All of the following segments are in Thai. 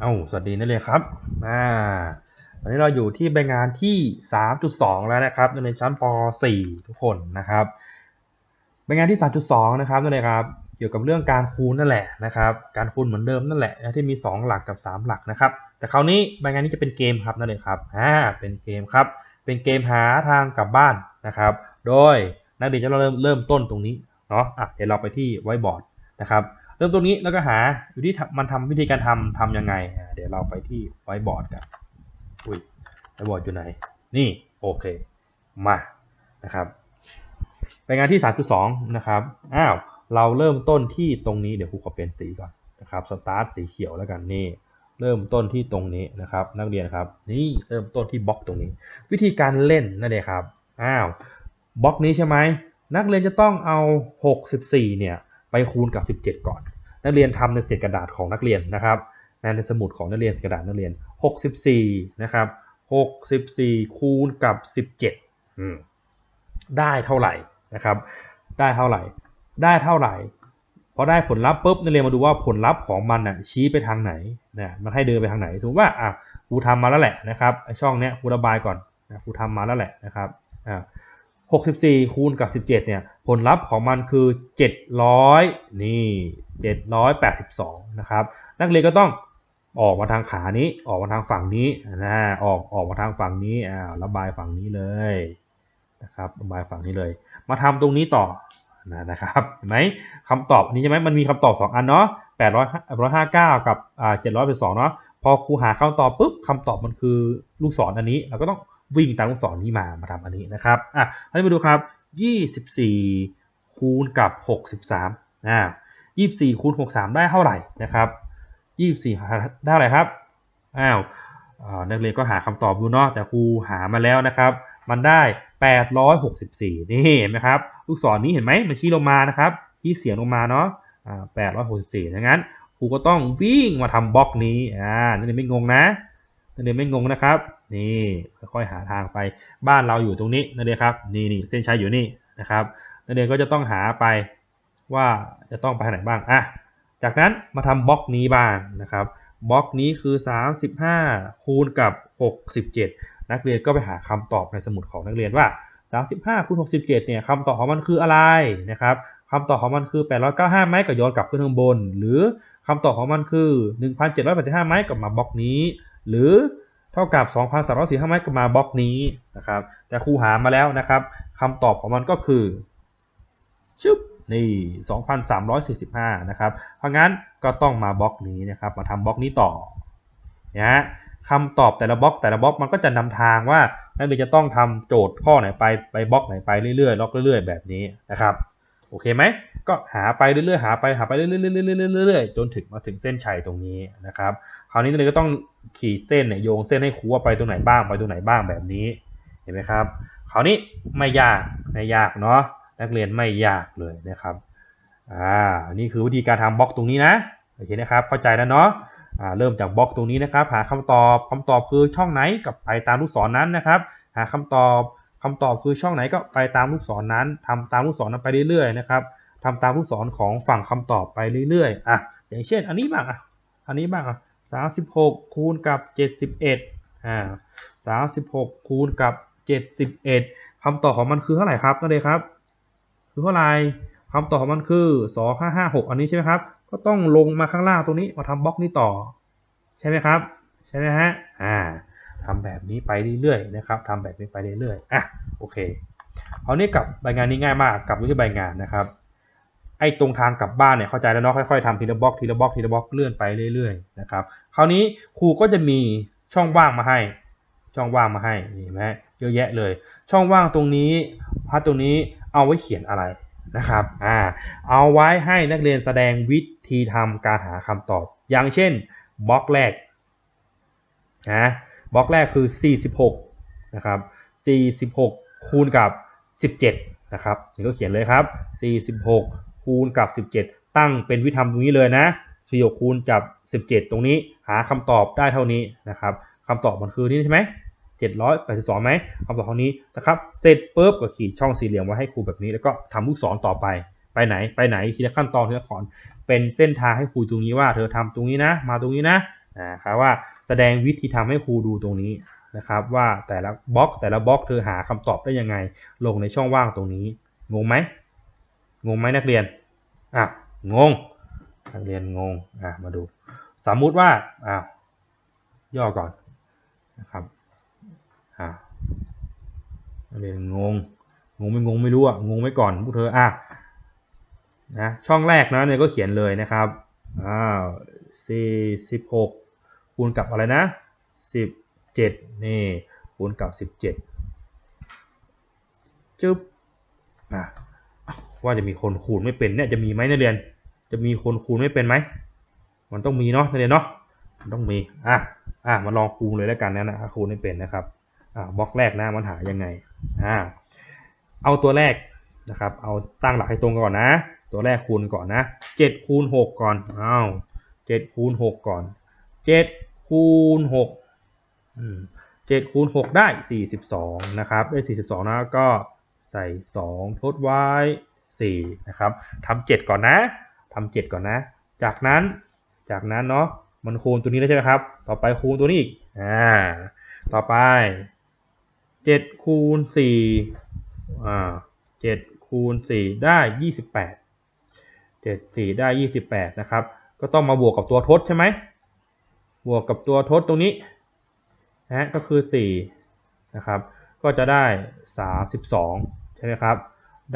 เอ้าสวัสดีนักเรียนครับอ่าตอนนี้เราอยู่ที่ใบงานที่ 3.2 แล้วนะครับนักเรียนชั้นป .4 ทุกคนนะครับใบงานที่ 3.2 นะครับนักเรียนครับ เกี่ยวกับเรื่องการคูณนั่นแหละนะครับ การคูณเหมือนเดิมนั่นแหละที่มี 2 หลักกับ 3 หลักนะครับ แต่คราวนี้ใบงานนี้จะเป็นเกมครับนักเรียครับอ่าเป็นเกมครับ เป็นเกมหาทางกลับบ้านนะครับ โดยนักเรียนจะเริ่มเริ่มต้นตรงนี้เนาะอะเดี๋ยวเราไปที่ไวบอร์ดนะครับ เริ่มตรงนี้แล้วก็หาอยู่ที่มันทำวิธีการทำทำยังไง เดี๋ยวเราไปที่ไวบอร์ดกันอุ้ยไวบอร์ดอยู่ไหน นี่โอเค มานะครับไปงานที่ 3.2 นะครับ อ้าว เราเริ่มต้นที่ตรงนี้ เดี๋ยวครูขอเปลี่ยนสีก่อนนะครับ สตาร์ทสีเขียวแล้วกันนี่ เริ่มต้นที่ตรงนี้นะครับ นักเรียนครับ นี่เริ่มต้นที่บล็อกตรงนี้ วิธีการเล่นนั่นเองครับ อ้าว บล็อกนี้ใช่ไหม นักเรียนจะต้องเอา 64 เนี่ย ไปคูณกับ 17 ก่อน นักเรียนทำในเศษกระดาษของนักเรียนนะครับในสมุดของนักเรียนกระดาษนักเรียน 64 นะครับ 64 คูณกับ 17อืมได้เท่าไหร่นะครับ ได้เท่าไหร่ ได้เท่าไหร่ พอได้ผลลัพธ์ปุ๊บนักเรียนมาดูว่าผลลัพธ์ของมันน่ะชี้ไปทางไหนนะมันให้เดินไปทางไหนสมมติว่าอะครูทำมาแล้วแหละนะครับไอช่องเนี้ยครูระบายก่อนนะครูทำมาแล้วแหละนะครับอ่า 64 คูณกับ 17 เนี่ย ผลลัพธ์ของมันคือ 700 นี่ 782 นะครับ นักเรียนก็ต้องออกมาทางขานี้ ออกมาทางฝั่งนี้นะ ออก ออกมาทางฝั่งนี้ อ่า ระบายฝั่งนี้เลยนะครับ ระบายฝั่งนี้เลย มาทำตรงนี้ต่อนะนะครับ เห็นไหมคำตอบนี้ใช่ไหมมันมีคำตอบ 2 อันเนาะ800 159 กับ อ่า782เนาะ พอครูหาคำตอบปุ๊บคำตอบมันคือลูกศรอันนี้ เราก็ต้อง วิ่งตามลูกศรนี้มามาทำอันนี้นะครับอะให้มาดูครับ 24 คูณกับ 63อ่า24คูณ63 ได้เท่าไหร่นะครับ24 ได้เท่าไหร่ครับอ้าวนักเรียนก็หาคำตอบดูเนาะแต่ครูหามาแล้วนะครับ มันได้ 864 นี่เห็นไหมครับ ลูกศรนี้เห็นไหมมันชี้ลงมานะครับที่เสียงลงมาเนาะอ่า864ดังนั้นครูก็ต้องวิ่งมาทำบล็อกนี้อ่านักเรียนไม่งงนะนักเรียนไม่งงนะครับ นี่ค่อยๆหาทางไปบ้านเราอยู่ตรงนี้นักเรียนครับนี่นี่เส้นชัยอยู่นี่นะครับนักเรียนก็จะต้องหาไปว่าจะต้องไปไหนบ้างอะจากนั้นมาทำบล็อกนี้บ้างนะครับบล็อกนี้คือ 35 คูณกับ 67 นักเรียนก็ไปหาคำตอบในสมุดของนักเรียนว่า 35คูณ67เนี่ยคำตอบของมันคืออะไรนะครับคำตอบของมันคือ 895 ไหมก็ย้อนกลับขึ้นข้างบน หรือคำตอบของมันคือ 1785 ไหมก็มาบล็อกนี้ หรือ เท่ากับ 2,345ไหมก็มาบล็อกนี้นะครับ แต่ครูหามาแล้วนะครับคำตอบของมันก็คือชึบนี่ 2,345 นะครับ เพราะงั้นก็ต้องมาบล็อกนี้นะครับ มาทำบล็อกนี้ต่อนะฮะคำตอบแต่ละบล็อกแต่ละบล็อกมันก็จะนำทางว่านักเรียนจะต้องทำโจทย์ข้อไหนไปไปบล็อกไหนไปเรื่อยๆล็อกเรื่อย ๆ แบบนี้นะครับ โอเคไหมก็หาไปเรื่อยๆหาไปหาไปเรื่อยๆเรื่อยๆจนถึงมาถึงเส้นชัยตรงนี้นะครับคราวนี้นักเรียนก็ต้องขีดเส้นเนี่ยโยงเส้นให้ครูว่าไปตรงไหนบ้างไปตรงไหนบ้างแบบนี้เห็นไหมครับคราวนี้ไม่ยากไม่ยากเนาะนักเรียนไม่ยากเลยนะครับอ่านี่คือวิธีการทำบล็อกตรงนี้นะโอเคนะครับเข้าใจแล้วเนาะอ่าเริ่มจากบล็อกตรงนี้นะครับ หาคำตอบคำตอบคือช่องไหนกับไปตามลูกศรนนั้นนะครับ หาคำตอบ คำตอบคือช่องไหนก็ไปตามลูกศรนนั้นทำตามลูกศรนั้นไปเรื่อยๆนะครับทำตามลูกศรของฝั่งคำตอบไปเรื่อยๆอะอย่างเช่น อันนี้บ้างอะอันนี้บ้างอะสามสิบหกคูณกับเจ็ดสิบเอ็ดอ่าสามสิบหกคูณกับเจ็ดสิบเอ็ดคำตอบของมันคือเท่าไหร่ครับนั่นเลยครับ คือเท่าไหร่คำตอบของมันคือ2556อันนี้ใช่ไหมครับ ก็ต้องลงมาข้างล่างตรงนี้มาทำบล็อกนี้ต่อ ใช่ไหมครับ ใช่ไหมฮะอ่า ทำแบบนี้ไปเรื่อยๆนะครับทำแบบนี้ไปเรื่อยๆอะโอเคคราวนี้กับใบงานนี้ง่ายมากกับไปที่ใบงานนะครับไอ้ตรงทางกลับบ้านเนี่ยเข้าใจแล้วเนาะค่อยๆทำทีละบล็อกทีละบล็อกทีละบล็อกเลื่อนไปเรื่อยๆนะครับคราวนี้ครูก็จะมีช่องว่างมาให้ ช่องว่างมาให้นี่ไหมเยอะแยะเลย ช่องว่างตรงนี้พัดตรงนี้เอาไว้เขียนอะไรนะครับอ่าเอาไว้ให้นักเรียนแสดงวิธีทำการหาคำตอบ อย่างเช่นบล็อกแรกนะ บล็อกแรกคือ 46 นะครับ 46 คูณกับ 17 นะครับนี่ก็เขียนเลยครับ 46 คูณกับ 17 ตั้งเป็นวิธีทำตรงนี้เลยนะ46คูณกับ 17 ตรงนี้หาคำตอบได้เท่านี้นะครับคำตอบมันคือนี่ใช่ไหม782ไหมคำตอบเท่านี้นะครับเสร็จปุ๊บก็ขีดช่องสี่เหลี่ยมไว้ให้ครูแบบนี้แล้วก็ทำลูกศรต่อไปไปไหนไปไหนทีละขั้นตอนทีละขั้นเป็นเส้นทางให้ครูตรงนี้ว่า เธอทำตรงนี้นะ มาตรงนี้นะนะครับว่า แสดงวิธีทำให้ครูดูตรงนี้นะครับ ว่าแต่ละบล็อกแต่ละบล็อกเธอหาคำตอบได้ยังไง ลงในช่องว่างตรงนี้ งงไหมงงไหมนักเรียนอะงงนักเรียนงงอะมาดู สมมุติว่าอ้าวย่อก่อนนะครับอ่านักเรียนงงงงไม่งงไม่รู้อะงงไว้ก่อนพวกเธออะนะช่องแรกนะเนี่ยก็เขียนเลยนะครับอ้าวสี่สิบหก คูณกับอะไรนะสิบเจ็ดนี่คูณกับสิบเจ็ดจึ๊บอะว่าจะมีคนคูณไม่เป็นเนี่ยจะมีไหมนักเรียน จะมีคนคูณไม่เป็นไหม มันต้องมีเนาะนักเรียนเนาะมันต้องมีอะอะมาลองคูณเลยแล้วกันนะนะคูณไม่เป็นนะครับอ่าบล็อกแรกนะมันหายังไงอ่าเอาตัวแรกนะครับ เอาตั้งหลักให้ตรงก่อนนะ ตัวแรกคูณก่อนนะเจ็ดคูณหกก่อนอ้าวเจ็ดคูณหกก่อนเจ็ด คูณหกเจ็ดคูณหกได้สี่สิบสองนะครับได้สี่สิบสองนะก็ใส่สองทดไว้สี่นะครับทำเจ็ดก่อนนะทำเจ็ดก่อนนะ จากนั้นจากนั้นเนาะมันคูณตัวนี้แล้วใช่ไหมครับ ต่อไปคูณตัวนี้อีกอ่าต่อไปเจ็ดคูณสี่อ่าเจ็ดคูณสี่ได้ยี่สิบแปดเจ็ดสี่ได้ยี่สิบแปดนะครับ ก็ต้องมาบวกกับตัวทดใช่ไหม บวกกับตัวทดตรงนี้นะก็คือสี่นะครับก็จะได้สามสิบสองใช่ไหมครับ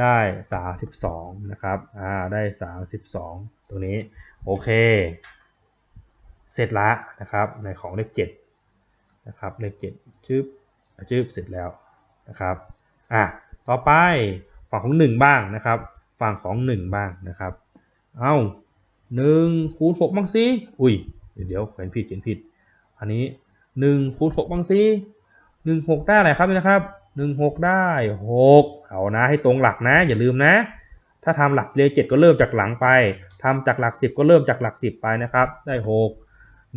ได้สามสิบสองนะครับอ่าได้สามสิบสองตรงนี้ โอเค เสร็จละนะครับในของเลขเจ็ดนะครับเลขเจ็ดชืบชืบเสร็จแล้วนะครับอะต่อไปฝั่งของหนึ่งบ้างนะครับ ฝั่งของหนึ่งบ้างนะครับ เอาหนึ่งคูณหกบ้างสิอุ้ย เดี๋ยวเขียนผิดเขียนผิด อันนี้หนึ่งคูณหกบ้างสิหนึ่งหกได้อะไรครับนี่นะครับหนึ่งหกได้หกเอานะให้ตรงหลักนะ อย่าลืมนะ ถ้าทำหลักเลขเจ็ดก็เริ่มจากหลังไปทำจากหลักสิบก็เริ่มจากหลักสิบไปนะครับ ได้หก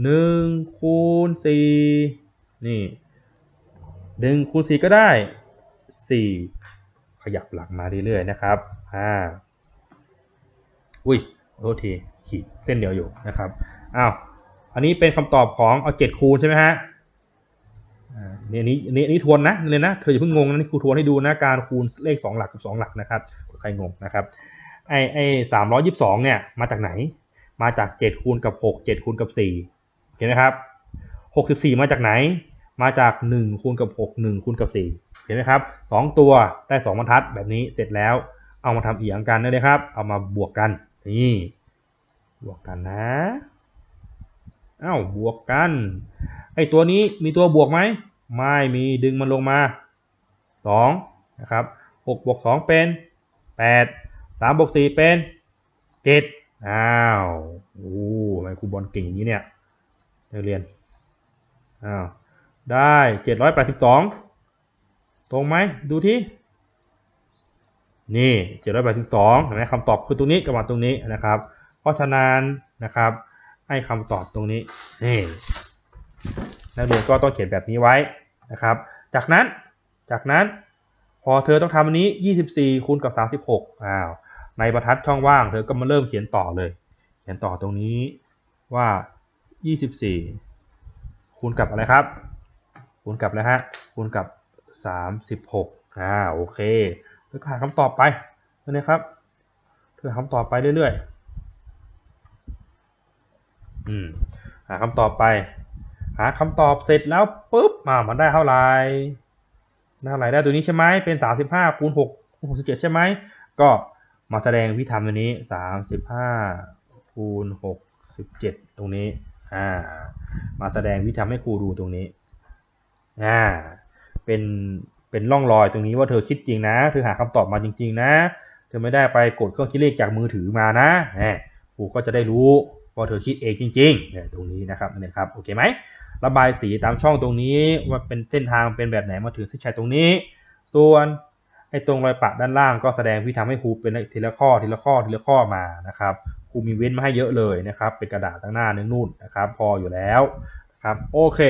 หนึ่งคูณสี่นี่หนึ่งคูณสี่ก็ได้สี่ขยับหลักมาเรื่อยๆนะครับอ่าอุ้ยโทษทีขีดเส้นเดียวอยู่นะครับ อ้าว อันนี้เป็นคำตอบของเอาเจ็ดคูณใช่ไหมฮะอ่านี่นี้นี้นี้ทวนนะเลยนะเธออย่าเพิ่งงงนะนี่ครูทวนให้ดูนะการคูณเลขสองหลักกับสองหลักนะครับใครงงนะครับไอไอสามร้อยยิบสองเนี่ยมาจากไหน มาจากเจ็ดคูณกับหกเจ็ดคูณกับสี่เห็นไหมครับหกสิบสี่มาจากไหน มาจากหนึ่งคูณกับหกหนึ่งคูณกับสี่เห็นไหมครับสองตัวได้สองบรรทัดแบบนี้เสร็จแล้วเอามาทำอีกอันกันได้เลยครับ เอามาบวกกันนี่บวกกันนะ อ้าบวกกัน ไอตัวนี้มีตัวบวกไหม ไม่มีดึงมันลงมาสองนะครับหกบวกสองเป็นแปดสามบวกสี่เป็นเจ็ดอ้าว โอ้ทำไมครูบอลเก่งอย่างนี้เนี่ยนักเรียน อ้าว ได้เจ็ดร้อยแปดสิบสองตรงไหม ดูที่ นี่เจ็ดร้อยแปดสิบสองเห็นไหมคำตอบคือตรงนี้กับมาตรงนี้นะครับ เพราะฉะนั้นนะครับ ให้คำตอบตรงนี้นี่นักเรียนก็ต้องเขียนแบบนี้ไว้นะครับ จากนั้นจากนั้นพอเธอต้องทำอันนี้ 24คูณกับ 36อ้าวในบรรทัดช่องว่าง เธอก็มาเริ่มเขียนต่อเลย เขียนต่อตรงนี้ว่า 24คูณกับอะไรครับคูณกับอะไรฮะคูณกับ 36อ่าโอเคเธอก็หาคำตอบไปนะครับเธอหาคำตอบไปเรื่อยๆ อืมหาคำตอบไป หาคำตอบเสร็จแล้วปุ๊บมามันได้เท่าไหร่ได้เท่าไหร่ได้ตัวนี้ใช่ไหมเป็น35คูณ6คูณ67ใช่ไหมก็มาแสดงวิธีทำตัวนี้35คูณ67ตรงนี้อ่ามาแสดงวิธีทำให้ครูดูตรงนี้อ่าเป็นเป็นร่องรอยตรงนี้ว่าเธอคิดจริงนะเธอหาคำตอบมาจริง ๆ นะ เธอไม่ได้ไปกดเครื่องคิดเลขจากมือถือมานะแหมครูก็จะได้รู้ ว่าเธอคิดเองจริงๆเนี่ยตรงนี้นะครับเนี่ยครับโอเคไหมระบายสีตามช่องตรงนี้ว่าเป็นเส้นทางเป็นแบบไหนมาถึงเส้นชัยตรงนี้ ส่วนไอ้ตรงรอยปะด้านล่างก็แสดงวิธีทำให้ครูเป็นทีละข้อทีละข้อทีละข้อมานะครับครูมีเว้นมาให้เยอะเลยนะครับ เป็นกระดาษตั้งหน้านึงนู่นนะครับ พออยู่แล้วนะครับโอเค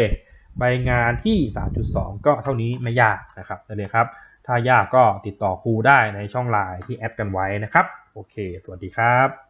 ใบงานที่ 3.2 ก็เท่านี้ไม่ยากนะครับนั่นเลยครับ ถ้ายากก็ติดต่อครูได้ในช่องไลน์ที่แอดกันไว้นะครับ โอเค สวัสดีครับ